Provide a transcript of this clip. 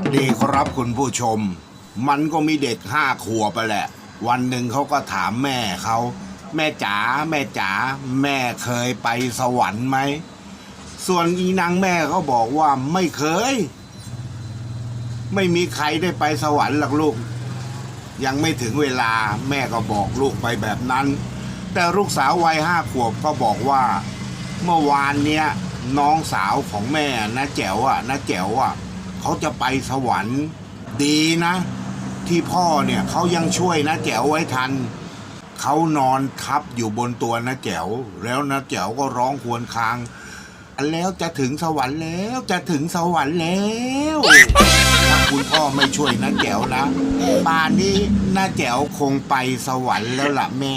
สดีครับคุณผู้ชม มันก็มีเด็กห้าขวบไปแหละ วันหนึ่งเขาก็ถามแม่เขาแม่จ๋าแม่จ๋าแม่เคยไปสวรรค์ไหม ส่วนอีนางแม่เขาบอกว่าไม่เคย ไม่มีใครได้ไปสวรรค์หรอกลูก ยังไม่ถึงเวลาแม่ก็บอกลูกไปแบบนั้น แต่ลูกสาววัยห้าขวบก็บอกว่า เมื่อวานเนี้ยน้องสาวของแม่นะแจ๋วอะนะแจ๋วอะ เขาจะไปสวรรค์ดีนะ ที่พ่อเนี่ยเขายังช่วยนะแจ๋วไว้ทันเขานอนทับอยู่บนตัวนะแจ๋ว แล้วนะแจ๋วก็ร้องควญคางแล้วจะถึงสวรรค์แล้วจะถึงสวรรค์แล้วถ้าคุณพ่อไม่ช่วยนะแจ๋วนะป่านนี้น้าแจ๋วคงไปสวรรค์แล้วล่ะแม่